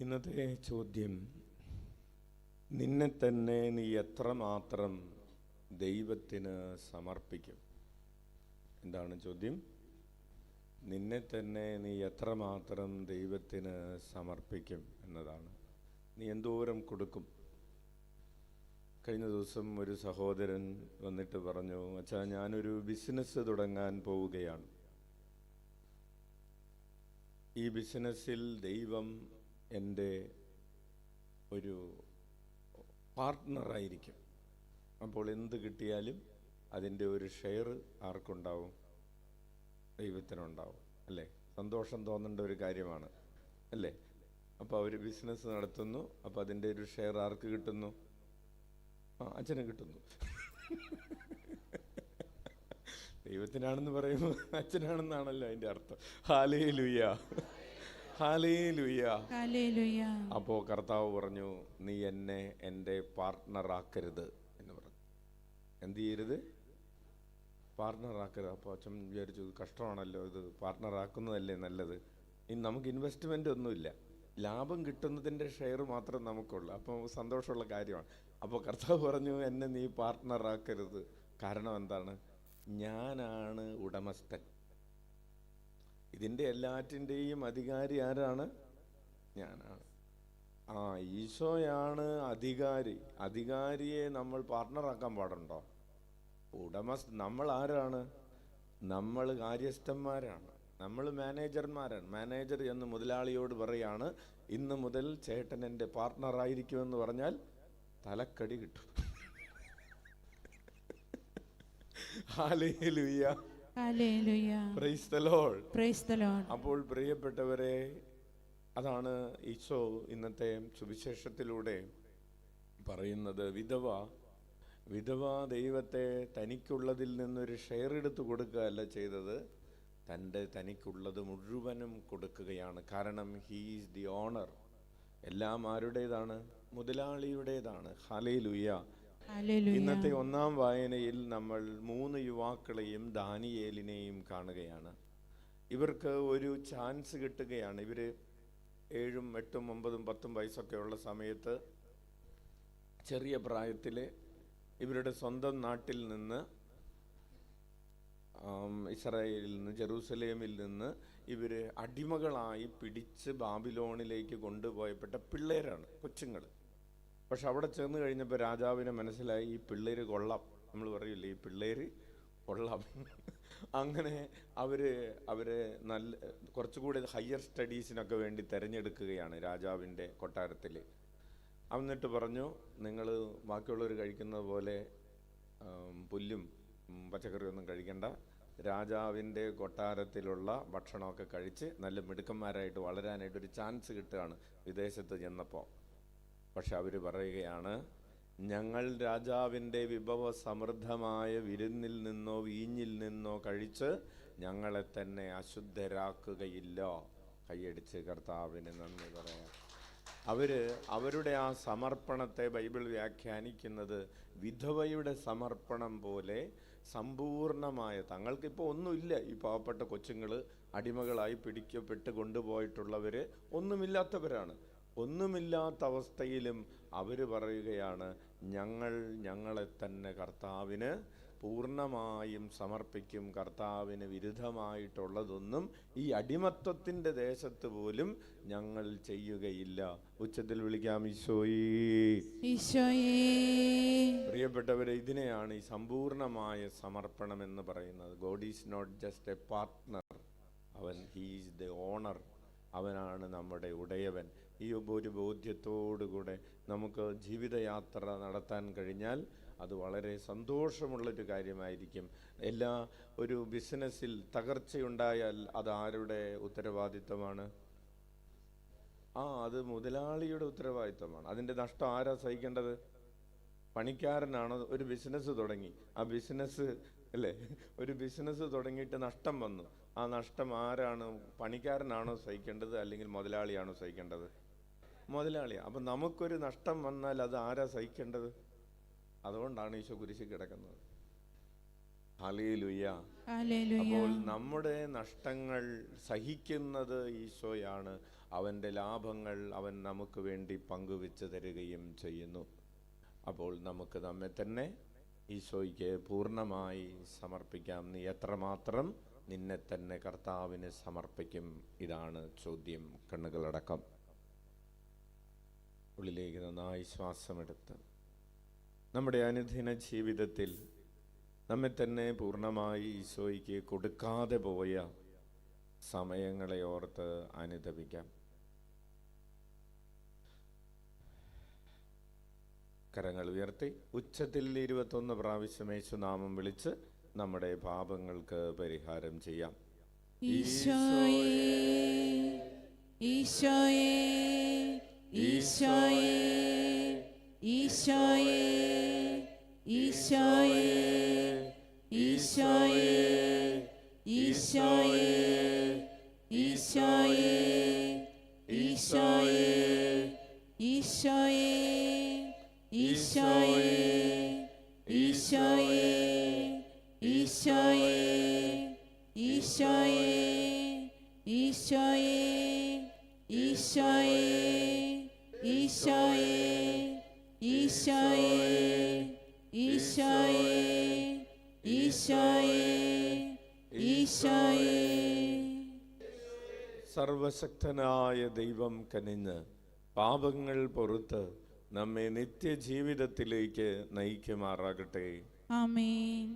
ഇന്നത്തെ ചോദ്യം നിന്നെ തന്നെ നീ എത്രമാത്രം ദൈവത്തിന് സമർപ്പിക്കും? എന്താണ് ചോദ്യം? നിന്നെ തന്നെ നീ എത്രമാത്രം ദൈവത്തിന് സമർപ്പിക്കും? എന്നതാണ്. നീ എന്തോരം കൊടുക്കും? കഴിഞ്ഞ ദിവസം ഒരു സഹോദരൻ വന്നിട്ട് പറഞ്ഞു അച്ഛാ ഞാനൊരു ബിസിനസ് തുടങ്ങാൻ പോവുകയാണ്. ഈ ബിസിനസ്സിൽ ദൈവം എന്റെ ഒരു പാർട്ട്ണറായിരിക്കും. അപ്പോൾ എന്ത് കിട്ടിയാലും അതിന്റെ ഒരു ഷെയർ ആർക്കുണ്ടാവും? ദൈവത്തിനുണ്ടാവും. അല്ലേ? സന്തോഷം തോന്നേണ്ട ഒരു കാര്യമാണ്. അല്ലേ? അപ്പോൾ അവർ ബിസിനസ് നടത്തുന്നു. അപ്പോൾ അതിന്റെ ഒരു ഷെയർ ആർക്ക് കിട്ടുന്നു? ആ അച്ഛന് കിട്ടുന്നു. ദൈവത്തിനാണെന്ന് പറയുമ്പോൾ അച്ഛനാണെന്നാണല്ലോ അതിന്റെ അർത്ഥം. ഹാലേ ലുയ്യ അപ്പോൾ കർത്താവ് പറഞ്ഞു നീ എന്നെ എന്റെ പാർട്ട്ണറാക്കരുത് എന്ന് പറഞ്ഞു. എന്ത് ചെയ്യരുത്? പാർട്ട്ണറാക്കരുത്. അപ്പോൾ അച്ഛൻ വിചാരിച്ചു കഷ്ടമാണല്ലോ ഇത് പാർട്ട്ണറാക്കുന്നതല്ലേ നല്ലത്. ഇനി നമുക്ക് ഇൻവെസ്റ്റ്മെന്റ് ഒന്നുമില്ല ലാഭം കിട്ടുന്നതിന്റെ ഷെയർ മാത്രം നമുക്കുള്ളൂ. അപ്പോൾ സന്തോഷമുള്ള കാര്യമാണ്. അപ്പോൾ കർത്താവ് പറഞ്ഞു എന്നെ നീ പാർട്ട്ണറാക്കരുത്. കാരണം എന്താണ്? ഞാനാണ് ഉടമസ്ഥൻ. ഇതിന്റെ എല്ലാറ്റിന്റെയും അധികാരി ആരാണ്? ഞാനാണ്. ആ ഈശോയാണ് അധികാരി. അധികാരിയെ നമ്മൾ പാർട്ട്ണറാക്കാൻ പാടുണ്ടോ? ഉടമസ്ഥ നമ്മൾ ആരാണ്? നമ്മൾ കാര്യസ്ഥന്മാരാണ്. നമ്മൾ മാനേജർമാരാണ്. മാനേജർ എന്ന് മുതലാളിയോട് പറയാണ് ഇന്ന് മുതൽ ചേട്ടൻ എന്റെ പാർട്ട്ണറായിരിക്കുമെന്ന് പറഞ്ഞാൽ തലക്കടി കിട്ടും. Hallelujah hallelujah. അപ്പോൾ പ്രിയപ്പെട്ടവരെ അതാണ് ഈശോ ഇന്നത്തെ സുവിശേഷത്തിലൂടെ പറയുന്നത്. വിധവ വിധവ ദൈവത്തെ തനിക്കുള്ളതിൽ നിന്നൊരു ഷെയർ എടുത്ത് കൊടുക്കുകയല്ല ചെയ്തത്. തന്റെ തനിക്കുള്ളത് മുഴുവനും കൊടുക്കുകയാണ്. കാരണം ഹീസ് ദി ഓണർ എല്ലാം ആരുടേതാണ്? മുതലാളിയുടേതാണ്. ഹാലയിലുയ്യ ഇന്നത്തെ ഒന്നാം വായനയിൽ നമ്മൾ മൂന്ന് യുവാക്കളെയും ദാനിയേലിനെയും കാണുകയാണ്. ഇവർക്ക് ഒരു ചാൻസ് കിട്ടുകയാണ്. ഇവർ ഏഴും എട്ടും ഒമ്പതും പത്തും വയസ്സൊക്കെ ഉള്ള സമയത്ത് ചെറിയ പ്രായത്തിൽ ഇവരുടെ സ്വന്തം നാട്ടിൽ നിന്ന് ഇസ്രായേലിൽ നിന്ന് ജെറൂസലേമിൽ നിന്ന് ഇവർ അടിമകളായി പിടിച്ച് ബാബിലോണിലേക്ക് കൊണ്ടുപോയപ്പെട്ട പിള്ളേരാണ് കൊച്ചുങ്ങൾ പക്ഷെ അവിടെ ചെന്ന് കഴിഞ്ഞപ്പോൾ രാജാവിന് മനസ്സിലായി ഈ പിള്ളേര് കൊള്ളാം. നമ്മൾ പറയില്ലേ ഈ പിള്ളേര് കൊള്ളാം. അങ്ങനെ അവർ അവരെ നല്ല കുറച്ചുകൂടി ഹയർ സ്റ്റഡീസിനൊക്കെ വേണ്ടി തിരഞ്ഞെടുക്കുകയാണ് രാജാവിന്റെ കൊട്ടാരത്തിൽ എന്നിട്ട് പറഞ്ഞു നിങ്ങൾ ബാക്കിയുള്ളവർ കഴിക്കുന്നത് പോലെ പുല്ലും പച്ചക്കറിയൊന്നും കഴിക്കണ്ട. രാജാവിന്റെ കൊട്ടാരത്തിലുള്ള ഭക്ഷണമൊക്കെ കഴിച്ച് നല്ല മിടുക്കന്മാരായിട്ട് വളരാനായിട്ട് ഒരു ചാൻസ് കിട്ടുകയാണ് വിദേശത്ത് ചെന്നപ്പോൾ പക്ഷെ അവർ പറയുകയാണ് ഞങ്ങൾ രാജാവിന്റെ വിഭവ സമൃദ്ധമായ വിരുന്നിൽ നിന്നോ വീഞ്ഞിൽ നിന്നോ കഴിച്ച് ഞങ്ങളെ തന്നെ അശുദ്ധരാക്കുകയില്ല. കൈയടിച്ച് കർത്താവിന് നന്ദി പറയാം. അവർ അവരുടെ ആ സമർപ്പണത്തെ ബൈബിൾ വ്യാഖ്യാനിക്കുന്നത് വിധവയുടെ സമർപ്പണം പോലെ സമ്പൂർണമായ തങ്ങൾക്കിപ്പോൾ ഒന്നുമില്ല. ഈ പാവപ്പെട്ട കൊച്ചുങ്ങൾ അടിമകളായി പിടിക്കപ്പെട്ട് കൊണ്ടുപോയിട്ടുള്ളവർ ഒന്നുമില്ലാത്തവരാണ്. ഒന്നുമില്ലാത്ത അവസ്ഥയിലും അവർ പറയുകയാണ് ഞങ്ങൾ ഞങ്ങളെ തന്നെ കർത്താവിന് പൂർണമായും സമർപ്പിക്കും കർത്താവിന് വിരുദ്ധമായിട്ടുള്ളതൊന്നും ഈ അടിമത്വത്തിന്റെ ദേശത്ത് പോലും ഞങ്ങൾ ചെയ്യുകയില്ല. ഉച്ചത്തിൽ വിളിക്കാം ഈശോയേ. ഈശോയേ. പ്രിയപ്പെട്ടവരെ ഇതിനെയാണ് ഈ സമ്പൂർണമായ സമർപ്പണം എന്ന് പറയുന്നത്. God is not just a partner. അവൻ ഹീ ഈസ് ദ ഓണർ. അവനാണ് നമ്മുടെ ഉടയവൻ. ഈ ഒരു ബോധ്യത്തോടുകൂടെ നമുക്ക് ജീവിതയാത്ര നടത്താൻ കഴിഞ്ഞാൽ അത് വളരെ സന്തോഷമുള്ളൊരു കാര്യമായിരിക്കും. എല്ലാ ഒരു ബിസിനസ്സിൽ തകർച്ചയുണ്ടായാൽ അത് ആരുടെ ഉത്തരവാദിത്തമാണ് ആ അത് മുതലാളിയുടെ ഉത്തരവാദിത്തമാണ് അതിന്റെ നഷ്ടം ആരാ സഹിക്കേണ്ടത്? പണിക്കാരനാണ്. ഒരു ബിസിനസ് തുടങ്ങി. ആ ബിസിനസ് അല്ലേ? ഒരു ബിസിനസ് തുടങ്ങിയിട്ട് നഷ്ടം വന്നു. ആ നഷ്ടം ആരാണ്? പണിക്കാരനാണോ സഹിക്കേണ്ടത് അല്ലെങ്കിൽ മുതലാളിയാണോ സഹിക്കേണ്ടത്? മുതലാളിയാണ് അപ്പം നമുക്കൊരു നഷ്ടം വന്നാൽ അത് ആരാ സഹിക്കേണ്ടത്? അതുകൊണ്ടാണ് ഈശോ കുരിശിൽ കിടക്കുന്നത്. അപ്പോൾ നമ്മുടെ നഷ്ടങ്ങൾ സഹിക്കുന്നത് ഈശോയാണ്. അവന്റെ ലാഭങ്ങൾ അവൻ നമുക്ക് വേണ്ടി പങ്കുവെച്ച് തരികയും ചെയ്യുന്നു. അപ്പോൾ നമുക്ക് നമ്മെ തന്നെ ഈശോയ്ക്ക് പൂർണമായി സമർപ്പിക്കാം. നീ എത്രമാത്രം നിന്നെ തന്നെ കർത്താവിന് സമർപ്പിക്കും. ഇതാണ് ചോദ്യം കണ്ണുകളടക്കം. ഉള്ളിലേക്ക് നന്നായി ശ്വാസമെടുത്ത്. നമ്മുടെ അനുദിന ജീവിതത്തിൽ നമ്മെ തന്നെ പൂർണമായി ഈശോയ്ക്ക് കൊടുക്കാതെ പോയ സമയങ്ങളെ ഓർത്ത് അനുദപിക്കാം. കരങ്ങൾ ഉയർത്തി ഉച്ചത്തിൽ ഇരുപത്തൊന്ന് പ്രാവശ്യം യേശുനാമം വിളിച്ച് നമ്മുടെ പാപങ്ങൾക്ക് പരിഹാരം ചെയ്യാം ഈശോയേ ഈശോയേ ഈശോയേ ഈശോയേ ഈശോയേ ഈശോയേ ഈശോയേ ഈശോയേ ഈശോയേ ഈശോയേ ഈശോയേ ഈശോയെ ഈശോയെ ഈശോയെ ഈശോയെ ഈശോയെ. സർവശക്തനായ ദൈവം കനിഞ്ഞ് പാപങ്ങൾ പൊറുത്ത് നമ്മെ നിത്യജീവിതത്തിലേക്ക് നയിക്കുമാറാകട്ടെ. ആമേൻ.